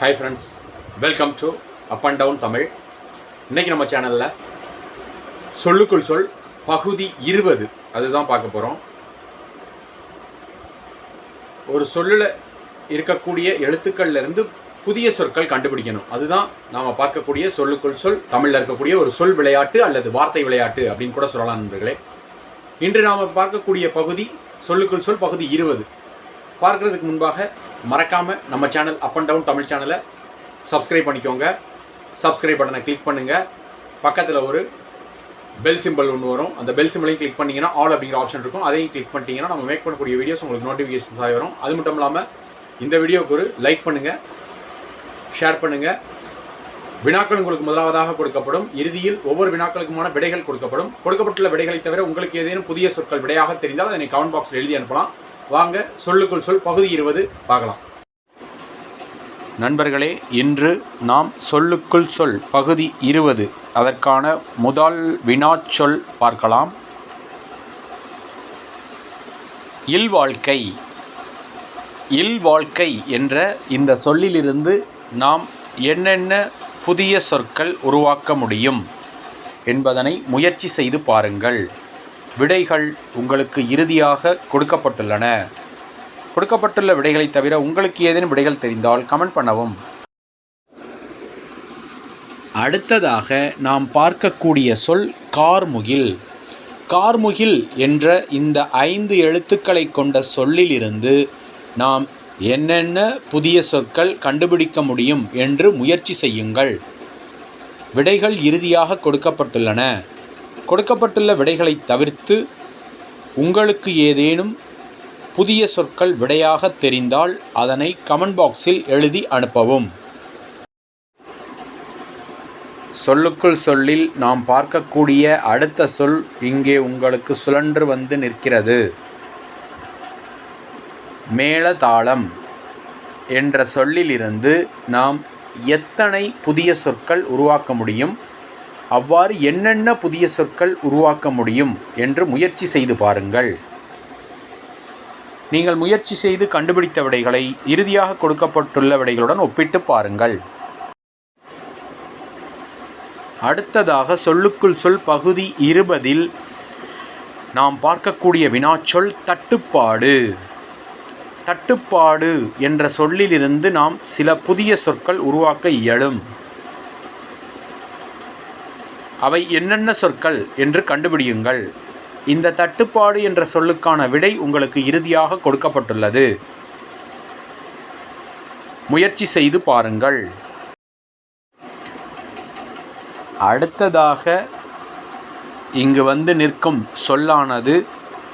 Hi friends welcome to up and down Tamil இன்றைக்கி நம்ம சேனலில் சொல்லுக்குள் சொல் பகுதி இருபது. அதுதான் பார்க்க போகிறோம் ஒரு சொல்லில் இருக்கக்கூடிய எழுத்துக்கள்லேருந்து புதிய சொற்கள் கண்டுபிடிக்கணும். அதுதான் நாம் பார்க்கக்கூடிய சொல்லுக்குள் சொல் தமிழில் இருக்கக்கூடிய ஒரு சொல் விளையாட்டு அல்லது வார்த்தை விளையாட்டு அப்படின்னு கூட சொல்லலாம் நண்பர்களே. இன்று நாம் பார்க்கக்கூடிய பகுதி சொல்லுக்குள் சொல் பகுதி இருபது. பார்க்கறதுக்கு முன்பாக மறக்காமல் நம்ம channel up and down Tamil சேனலை சப்ஸ்கிரைப் பண்ணிக்கோங்க. சப்ஸ்கிரைப் பட்டனை கிளிக் பண்ணுங்கள் பக்கத்தில் ஒரு பெல் சிம்பிள் ஒன்று வரும். அந்த பெல் சிம்பிளையும் கிளிக் பண்ணீங்கன்னா ஆல் அப்படிங்கிற ஆப்ஷன் இருக்கும். அதையும் கிளிக் பண்ணிட்டீங்கன்னா நம்ம மேக் பண்ணக்கூடிய வீடியோஸ் உங்களுக்கு நோட்டிஃபிகேஷன்ஸ் ஆகி வரும். அது மட்டும் இல்லாமல் இந்த வீடியோவுக்கு ஒரு லைக் பண்ணுங்கள் ஷேர் பண்ணுங்கள் வினாக்கள் உங்களுக்கு முதலாவதாக கொடுக்கப்படும். இறுதியில் ஒவ்வொரு வினாக்களுக்குமான விடைகள் கொடுக்கப்படும். கொடுக்கப்பட்டுள்ள விடைகளை தவிர உங்களுக்கு ஏதேனும் புதிய சொற்கள் விடையாக தெரிந்தால் அதனை கமெண்ட் பாக்ஸில் எழுதி அனுப்பலாம். வாங்க சொல்லுக்குள் சொல் பகுதி இருபது பார்க்கலாம். நண்பர்களே இன்று நாம் சொல்லுக்குள் சொல் பகுதி இருபது அதற்கான முதல் வினாச்சொல் பார்க்கலாம். இல்வாழ்க்கை இல்வாழ்க்கை என்ற இந்த சொல்லிலிருந்து நாம் என்னென்ன புதிய சொற்கள் உருவாக்க முடியும் என்பதனை முயற்சி செய்து பாருங்கள். விடைகள் உங்களுக்கு இறுதியாக கொடுக்கப்பட்டுள்ளன. கொடுக்கப்பட்டுள்ள விடைகளை தவிர உங்களுக்கு ஏதேனும் விடைகள் தெரிந்தால் கமெண்ட் பண்ணவும். அடுத்ததாக நாம் பார்க்கக்கூடிய சொல் கார்முகில். கார்முகில் என்ற இந்த ஐந்து எழுத்துக்களை கொண்ட சொல்லிலிருந்து நாம் என்னென்ன புதிய சொற்கள் கண்டுபிடிக்க முடியும் என்று முயற்சி செய்யுங்கள். விடைகள் இறுதியாக கொடுக்கப்பட்டுள்ளன. கொடுக்கப்பட்டுள்ள விடைகளை தவிர்த்து உங்களுக்கு ஏதேனும் புதிய சொற்கள் விடையாக தெரிந்தால் அதனை கமெண்ட் பாக்ஸில் எழுதி அனுப்பவும். சொல்லுக்குள் சொல்லில் நாம் பார்க்கக்கூடிய அடுத்த சொல் இங்கே உங்களுக்கு சுழன்று வந்து நிற்கிறது. மேளதாளம் என்ற சொல்லிலிருந்து நாம் எத்தனை புதிய சொற்கள் உருவாக்க முடியும்? அவ்வாறு என்னென்ன புதிய சொற்கள் உருவாக்க முடியும் என்று முயற்சி செய்து பாருங்கள். நீங்கள் முயற்சி செய்து கண்டுபிடித்த விடைகளை இறுதியாக கொடுக்கப்பட்டுள்ள விடைகளுடன் ஒப்பிட்டு பாருங்கள். அடுத்ததாக சொல்லுக்குள் சொல் பகுதி இருபதில் நாம் பார்க்கக்கூடிய வினாச்சொல் தட்டுப்பாடு. தட்டுப்பாடு என்ற சொல்லிலிருந்து நாம் சில புதிய சொற்கள் உருவாக்க இயலும். அவை என்னென்ன சொற்கள் என்று கண்டுபிடியுங்கள். இந்த தட்டுப்பாடு என்ற சொல்லுக்கான விடை உங்களுக்கு இறுதியாக கொடுக்கப்பட்டுள்ளது. முயற்சி செய்து பாருங்கள். அடுத்ததாக இங்கு வந்து நிற்கும் சொல்லானது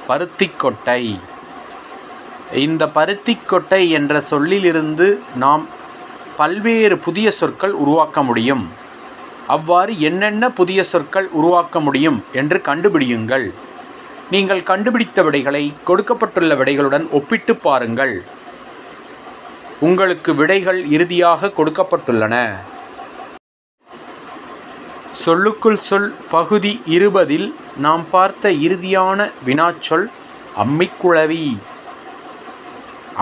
பருத்திக்கொட்டை. இந்த பருத்திக்கொட்டை என்ற சொல்லிலிருந்து நாம் பல்வேறு புதிய சொற்கள் உருவாக்க முடியும். அவ்வாறு என்னென்ன புதிய சொற்கள் உருவாக்க முடியும் என்று கண்டுபிடியுங்கள். நீங்கள் கண்டுபிடித்த விடைகளை கொடுக்கப்பட்டுள்ள விடைகளுடன் ஒப்பிட்டு பாருங்கள். உங்களுக்கு விடைகள் இறுதியாக கொடுக்கப்பட்டுள்ளன. சொல்லுக்குள் சொல் பகுதி இருபதில் நாம் பார்த்த இறுதியான வினாச்சொல் அம்மிக்குழவி.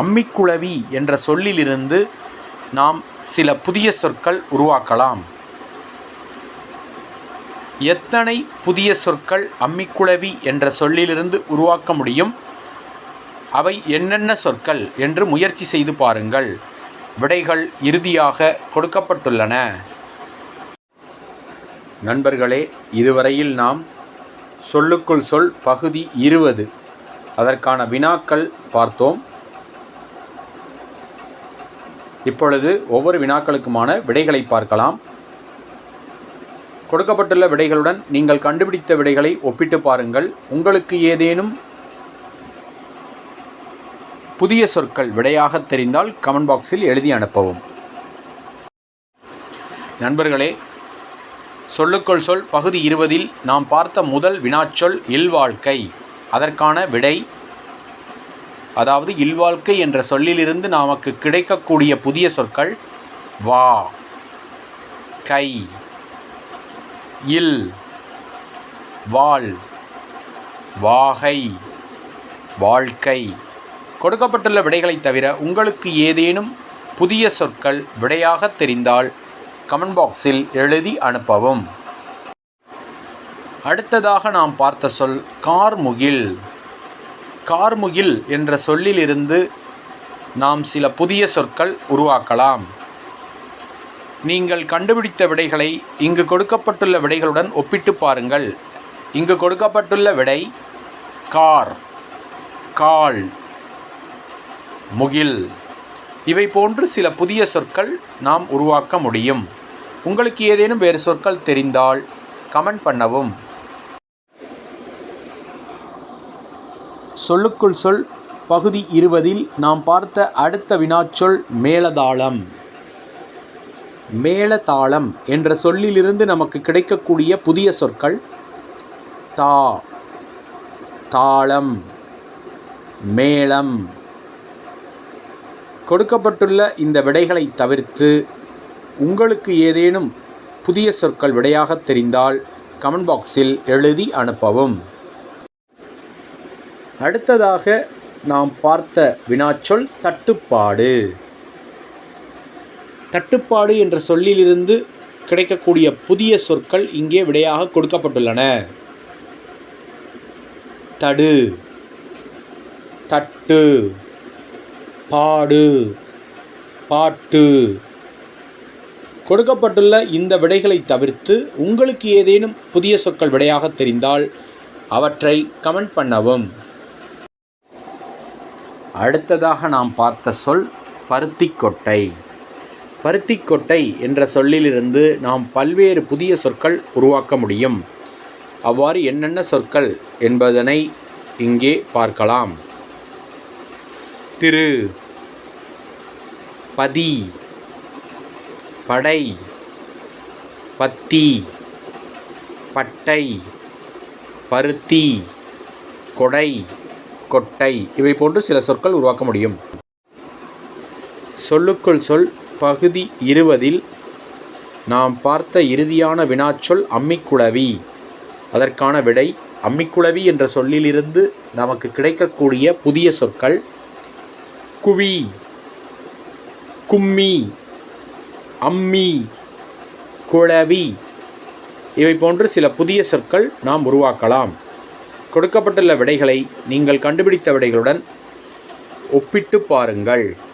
அம்மிக்குழவி என்ற சொல்லிலிருந்து நாம் சில புதிய சொற்கள் உருவாக்கலாம். எத்தனை புதிய சொற்கள் அம்மிக்குழவி என்ற சொல்லிலிருந்து உருவாக்க முடியும்? அவை என்னென்ன சொற்கள் என்று முயற்சி செய்து பாருங்கள். விடைகள் இறுதியாக கொடுக்கப்பட்டுள்ளன. நண்பர்களே இதுவரையில் நாம் சொல்லுக்குள் சொல் பகுதி இருபது அதற்கான வினாக்கள் பார்த்தோம். இப்பொழுது ஒவ்வொரு வினாக்களுக்குமான விடைகளை பார்க்கலாம். கொடுக்கப்பட்டுள்ள விடைகளுடன் நீங்கள் கண்டுபிடித்த விடைகளை ஒப்பிட்டு பாருங்கள். உங்களுக்கு ஏதேனும் புதிய சொற்கள் விடையாக தெரிந்தால் கமெண்ட் பாக்ஸில் எழுதி அனுப்பவும். நண்பர்களே சொல்லுக்குள் சொல் பகுதி இருபதில் நாம் பார்த்த முதல் வினாச்சொல் இல்வாழ்க்கை. அதற்கான விடை அதாவது இல்வாழ்க்கை என்ற சொல்லிலிருந்து நமக்கு கிடைக்கக்கூடிய புதிய சொற்கள் வா கை. இல். வாழ். வாகை. வாழ்க்கை. கொடுக்கப்பட்டுள்ள விடைகளைத் தவிர உங்களுக்கு ஏதேனும் புதிய சொற்கள் விடையாக தெரிந்தால் கமெண்ட் பாக்ஸில் எழுதி அனுப்பவும். அடுத்ததாக நாம் பார்த்த சொல் கார்முகில். கார்முகில் என்ற சொல்லிலிருந்து நாம் சில புதிய சொற்கள் உருவாக்கலாம். நீங்கள் கண்டுபிடித்த விடைகளை இங்கு கொடுக்கப்பட்டுள்ள விடைகளுடன் ஒப்பிட்டு பாருங்கள். இங்கு கொடுக்கப்பட்டுள்ள விடை கார் கால் முகில். இவை போன்று சில புதிய சொற்கள் நாம் உருவாக்க முடியும். உங்களுக்கு ஏதேனும் வேறு சொற்கள் தெரிந்தால் கமெண்ட் பண்ணவும். சொல்லுக்குள் சொல் பகுதி இருபதில் நாம் பார்த்த அடுத்த வினாச்சொல் மேலதாளம். மேளதாளம் என்ற சொல்லிலிருந்து நமக்கு கிடைக்கக்கூடிய புதிய சொற்கள் தா தாளம் மேளம். கொடுக்கப்பட்டுள்ள இந்த விடைகளை தவிர்த்து உங்களுக்கு ஏதேனும் புதிய சொற்கள் விடையாக தெரிந்தால் கமெண்ட் பாக்ஸில் எழுதி அனுப்பவும். அடுத்ததாக நாம் பார்த்த வினாச்சொல் தட்டுப்பாடு. தட்டுப்பாடு என்ற சொல்லிலிருந்து கிடைக்கக்கூடிய புதிய சொற்கள் இங்கே விடையாக கொடுக்கப்பட்டுள்ளன. தடு தட்டு பாடு பாட்டு. கொடுக்கப்பட்டுள்ள இந்த விடைகளை தவிர்த்து உங்களுக்கு ஏதேனும் புதிய சொற்கள் விடையாக தெரிந்தால் அவற்றை கமெண்ட் பண்ணவும். அடுத்ததாக நாம் பார்த்த சொல் பருத்திக்கொட்டை. பருத்திக்கொட்டை என்ற சொல்லிலிருந்து நாம் பல்வேறு புதிய சொற்கள் உருவாக்க முடியும். அவ்வாறு என்னென்ன சொற்கள் என்பதனை இங்கே பார்க்கலாம். திரு பதி படை பத்தி பட்டை பருத்தி கொடை கொட்டை இவை போன்று சில சொற்கள் உருவாக்க முடியும். சொல்லுக்குள் சொல் பகுதி இருபதில் நாம் பார்த்த இறுதியான வினாச்சொல் அம்மிக்குழவி. அதற்கான விடை அம்மிக்குழவி என்ற சொல்லிலிருந்து நமக்கு கிடைக்கக்கூடிய புதிய சொற்கள் குவி கும்மி அம்மி குளவி இவை போன்று சில புதிய சொற்கள் நாம் உருவாக்கலாம். கொடுக்கப்பட்டுள்ள விடைகளை நீங்கள் கண்டுபிடித்த விடைகளுடன் ஒப்பிட்டு பாருங்கள்.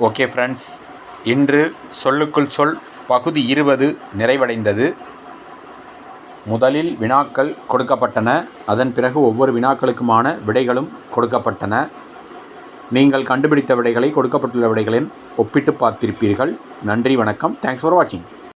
ஓகே ஃப்ரெண்ட்ஸ் இன்று சொல்லுக்குள் சொல் பகுதி இருபது நிறைவடைந்தது. முதலில் வினாக்கள் கொடுக்கப்பட்டன. அதன் பிறகு ஒவ்வொரு வினாக்களுக்குமான விடைகளும் கொடுக்கப்பட்டன. நீங்கள் கண்டுபிடித்த விடைகளை கொடுக்கப்பட்டுள்ள விடைகளின் ஒப்பிட்டு பார்த்திருப்பீர்கள். நன்றி வணக்கம். தேங்க்ஸ் ஃபார் வாட்சிங்